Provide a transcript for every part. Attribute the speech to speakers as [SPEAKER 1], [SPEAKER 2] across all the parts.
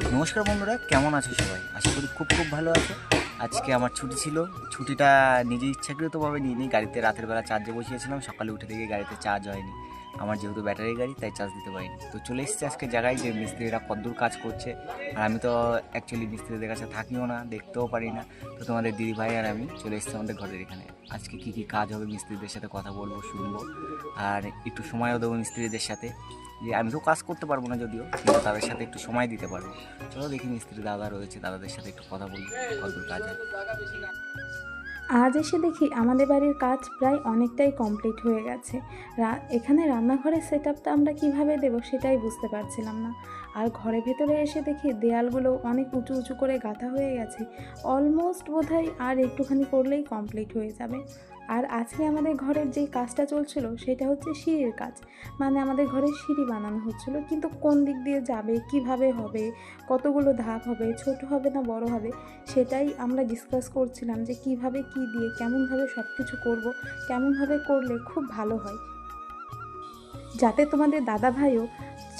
[SPEAKER 1] নমস্কার বন্ধুরা, কেমন আছো সবাই? আশা করি খুব খুব ভালো আছো। আজকে আমার ছুটি ছিল। ছুটিটা নিজে ইচ্ছাকৃতভাবে নিয়ে নিই গাড়িতে রাতের বেলা চার্জে বসিয়েছিলাম। সকালে উঠে দেখি গাড়িতে চার্জ হয়নি। আমার যেহেতু ব্যাটারি গাড়ি, তাই চার্জ দিতে পারিনি। তো চলে এসেছি আজকে জায়গায় যে মিস্ত্রিরা কদ্দূর কাজ করছে। আর আমি তো অ্যাকচুয়ালি মিস্ত্রিদের কাছে থাকিও না, দেখতেও পারি না। তো তোমাদের দিদি ভাই আর আমি চলে এসেছি আমাদের ঘরের এখানে। আজকে কী কী কাজ হবে মিস্ত্রিদের সাথে কথা বলব, শুনব। আর একটু সময়ও দেবো মিস্ত্রিদের সাথে। যে আমি তো কাজ করতে পারব না যদিও, কিন্তু তাদের সাথে একটু সময় দিতে পারব। চলো দেখি মিস্ত্রি দাদা রয়েছে, দাদাদের সাথে একটু কথা বলব কতদূর কাজ হয়।
[SPEAKER 2] আজ এসে দেখি আমাদের বাড়ির কাজ প্রায় অনেকটাই কমপ্লিট হয়ে গেছে। এখানে রান্নাঘরের সেট আমরা কীভাবে দেবো সেটাই বুঝতে পারছিলাম না। আর ঘরের ভেতরে এসে দেখি দেয়ালগুলো অনেক উঁচু উঁচু করে গাঁথা হয়ে গেছে। অলমোস্ট বোধহয় আর একটুখানি করলেই কমপ্লিট হয়ে যাবে। আর আজকে আমাদের ঘরের যেই কাজটা চলছিল, সেটা হচ্ছে সিঁড়ির কাজ। মানে আমাদের ঘরে সিঁড়ি বানানো হচ্ছিল, কিন্তু কোন দিক দিয়ে যাবে, কীভাবে হবে, কতগুলো ধাপ হবে, ছোট হবে না বড় হবে, সেটাই আমরা ডিসকাস করছিলাম যে কীভাবে কি দিয়ে, কেমনভাবে সব কিছু করব, কেমনভাবে করলে খুব ভালো হয়। যাতে তোমাদের দাদা ভাইও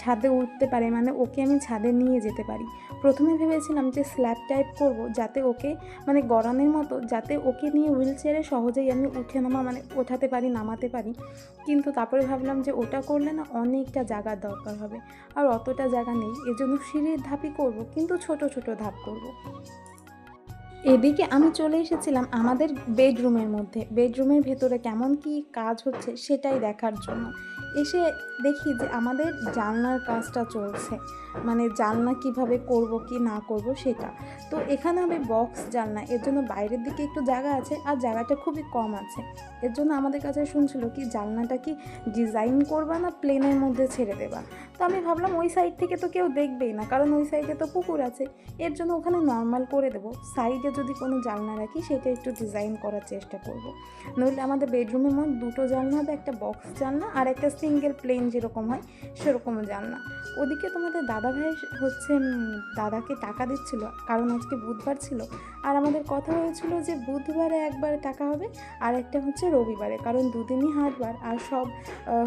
[SPEAKER 2] ছাদে উঠতে পারে মানে ওকে আমি ছাদে নিয়ে যেতে পারি। প্রথমে ভেবেছিলাম যে স্ল্যাব টাইপ করব, যাতে ওকে মানে গড়ানের মতো, যাতে ওকে নিয়ে হুইল চেয়ারে সহজেই আমি উঠে নামা মানে ওঠাতে পারি, নামাতে পারি। কিন্তু তারপরে ভাবলাম যে ওটা করলে না অনেকটা জায়গার দরকার হবে। আর অতটা জায়গা নেই, এজন্য সিঁড়ির ধাপই করব, কিন্তু ছোট ছোট ধাপ করব। এদিকে আমি চলে এসেছিলাম আমাদের বেডরুমের মধ্যে। বেডরুমের ভেতরে কেমন কি কাজ হচ্ছে সেটাই দেখার জন্য। এসে দেখি যে আমাদের জানলার কাজটা চলছে। মানে জানলা কীভাবে করব, কি না করব সেটা। তো এখানে হবে বক্স জানলা, এর জন্য বাইরের দিকে একটু জায়গা আছে আর জায়গাটা খুবই কম আছে। এর জন্য আমাদের কাছে শুনছিল কি জানলাটা কি ডিজাইন করবা না প্লেনের মধ্যে ছেড়ে দেবা? তো আমি ভাবলাম ওই সাইড থেকে তো কেউ দেখবেই না, কারণ ওই সাইডে তো পুকুর আছে। এর জন্য ওখানে নর্মাল করে দেবো। সাইডে যদি কোনো জানলা রাখি, সেটা একটু ডিজাইন করার চেষ্টা করব। নইলে আমাদের বেডরুমের মধ্যে দুটো জানলা হবে, একটা বক্স জানলা আর একটা সিঙ্গেল প্লেন যেরকম হয় সেরকম জানলা ওদিকে তোমাদের দাদা ভাই হচ্ছে দাদাকে টাকা দিচ্ছিল, কারণ আজকে বুধবার ছিল। আর আমাদের কথা হয়েছিল যে বুধবারে একবার টাকা হবে, আর একটা হচ্ছে রবিবারে, কারণ দুদিনই হাটবার। আর সব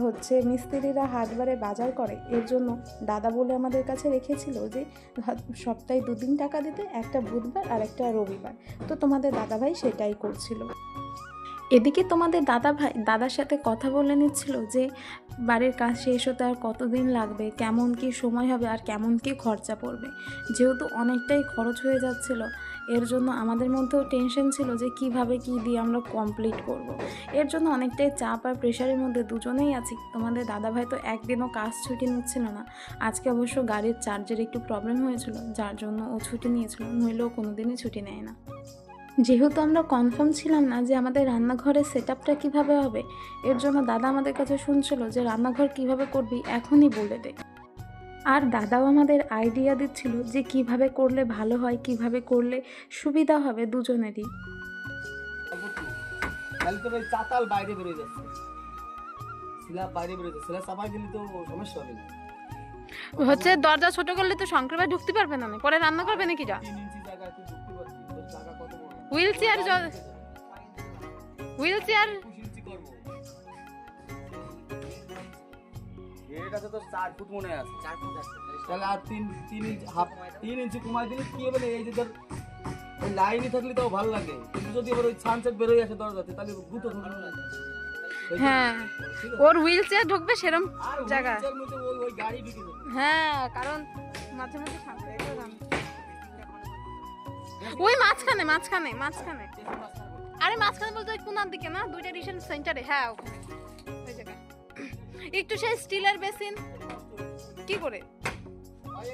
[SPEAKER 2] হচ্ছে মিস্ত্রিরা হাটবারে বাজার করে। এর জন্য দাদা বলে আমাদের কাছে রেখেছিল যে সপ্তাহে দুদিন টাকা দিতে, একটা বুধবার আর একটা রবিবার। তো তোমাদের দাদাভাই সেটাই করছিল। এদিকে তোমাদের দাদা ভাই, দাদার সাথে কথা বলে নিচ্ছিল যে বাড়ির কাজ শেষ হতে আর কতদিন লাগবে, কেমন কি সময় হবে আর কেমন কি খরচা পড়বে। যেহেতু অনেকটাই খরচ হয়ে যাচ্ছিল, এর জন্য আমাদের মধ্যেও টেনশন ছিল যে কীভাবে কি দিয়ে আমরা কমপ্লিট করব। এর জন্য অনেকটাই চাপ আর প্রেশারের মধ্যে দুজনেই আছি। তোমাদের দাদাভাই তো একদিনও কাজ ছুটি নিচ্ছিল না। আজকে অবশ্য গাড়ির চার্জের একটু প্রবলেম হয়েছিল, যার জন্য ও ছুটি নিয়েছিল, নইলেও কোনো দিনই ছুটি নেয় না। যেহেতু আমরা কনফার্ম ছিলাম না যে আমাদের রান্নাঘরের সেট আপটা কীভাবে হবে এর জন্য দাদা আমাদের কাছে শুনছিল যে রান্নাঘর কীভাবে করবি এখনই বলে দে। আর দাদাও আমাদের আইডিয়া দিচ্ছিল যে কীভাবে করলে ভালো হয় কীভাবে করলে সুবিধা হবে দুজনেরই।
[SPEAKER 3] তাহলে তোর ওই চাতাল বাইরে বেরোয় যাচ্ছে। স্ল্যাব বাইরে বেরোয় স্ল্যাব চাপা গেলে তো সমস্যা হবে না।
[SPEAKER 4] হচ্ছে দরজা ছোট করলে তো শঙ্কর ভাই ঢুকতে পারবে না। পরে রান্না করবে নাকি যা? হুইল চেয়ার হুইল
[SPEAKER 3] চেয়ারের কাছে তো চার ফুট মনে আছে।
[SPEAKER 1] চার ফুট আছে।
[SPEAKER 3] তাহলে আর তিন তিন ইঞ্চি হাফ তিন ইঞ্চি কমাই দিলে কি হবে এই যে ধর ওই লাইনই থাকলে তো ভালো লাগে। কিন্তু যদি আবার ওই সানসেট বেরোয় আসে দরজাতে তাহলে গুতো না
[SPEAKER 4] হ্যাঁ। ওর হুইল চেয়ার ঢুকবে সেরম জায়গা। হ্যাঁ কারণ মাঝে মাঝে সামনে ওই মাঝখানে মাঝখানে মাঝখানে। আরে মাঝখানে বলতে ওই কোনার দিকে না? দুইটা ডিশন সেন্টারে হ্যাঁ ওখানে। ওই জায়গায়। একটু সেই স্টিলের বেসিন। কি করে?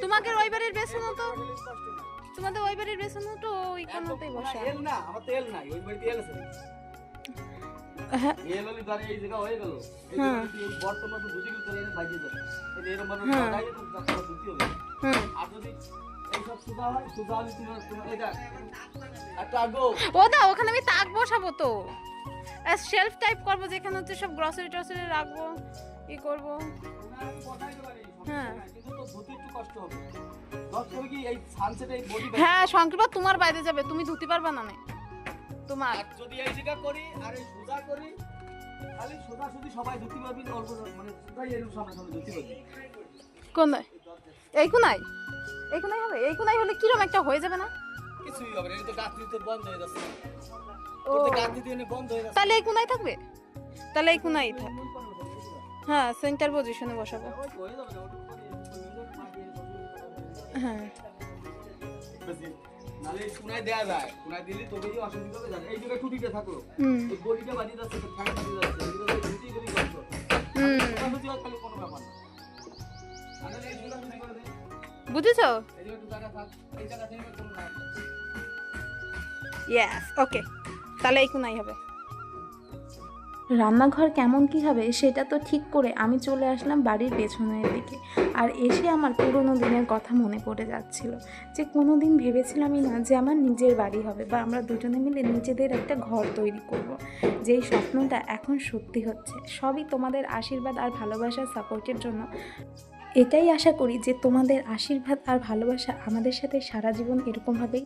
[SPEAKER 4] তোমাকে ওই বাড়ির বেসিনও তো? তোমাদের ওই বাড়ির বেসিনও তো ওই কোনাতেই বসা।
[SPEAKER 3] এল না আমার তো এল নাই ওই বাড়িতে এল আছে। আর যদি
[SPEAKER 4] ও দা ওখানে আমি তাক বসাবো তো। শেলফ টাইপ করব যেখানে হচ্ছে সব গ্রসারি টসারি রাখব ই করব। হ্যাঁ। হ্যাঁ তোমার বাইরে যাবে তুমি ধুতে পারবে না নে। তোমার।
[SPEAKER 3] যদি এই জায়গা করি আর এই সোজা করি খালি সোজা সুদি সবাই ধুতে পারবি অল্প মানে সোজাই এরকম সামনে সামনে ধুতে পারবি।
[SPEAKER 4] কোন এই কোনায়? এই কোনাই হবে এই কোনাই হলে কিরম একটা হয়ে যাবে না?
[SPEAKER 3] কিছুই হবে না তো গাঁথনি তোর বন্ধ হয়ে যাচ্ছে
[SPEAKER 4] ও।
[SPEAKER 3] তোর তো গাঁথনি দিয়ে বন্ধ হয়ে যাচ্ছে
[SPEAKER 4] তাহলে এই কোনাই থাকবে? তাহলে এই কোনাই থাক। হ্যাঁ সেন্টার পজিশনে বসাবো।
[SPEAKER 3] হয়ে নালে কোনায় দেয়া যায়। কোনায় দিলে তোকেই অসুবিধা হবে জানে এই জায়গায় টুটিতে এই গলিটা বাজিয়ে যাচ্ছে তো ঠ্যাং যাচ্ছে এগুলো তো টুটি গলি করছ
[SPEAKER 4] হুম
[SPEAKER 3] খালি কোনো ব্যাপার না।
[SPEAKER 4] বুঝেছ? ইয়েস ওকে তাহলে এই হবে।
[SPEAKER 2] রান্নাঘর কেমন কি হবে, সেটা তো ঠিক করে আমি চলে আসলাম বাড়ির পেছনের দিকে। আর এসে আমার পুরোনো দিনের কথা মনে পড়ে যাচ্ছিল। যে কোনো দিন ভেবেছিলামই না যে আমার নিজের বাড়ি হবে, বা আমরা দুজনে মিলে নিজেদের একটা ঘর তৈরি করব। যেই স্বপ্নটা এখন সত্যি হচ্ছে। সবই তোমাদের আশীর্বাদ আর ভালোবাসার সাপোর্টের জন্য। এটাই আশা করি যে তোমাদের আশীর্বাদ আর ভালোবাসা আমাদের সাথে সারা জীবন এরকমভাবেই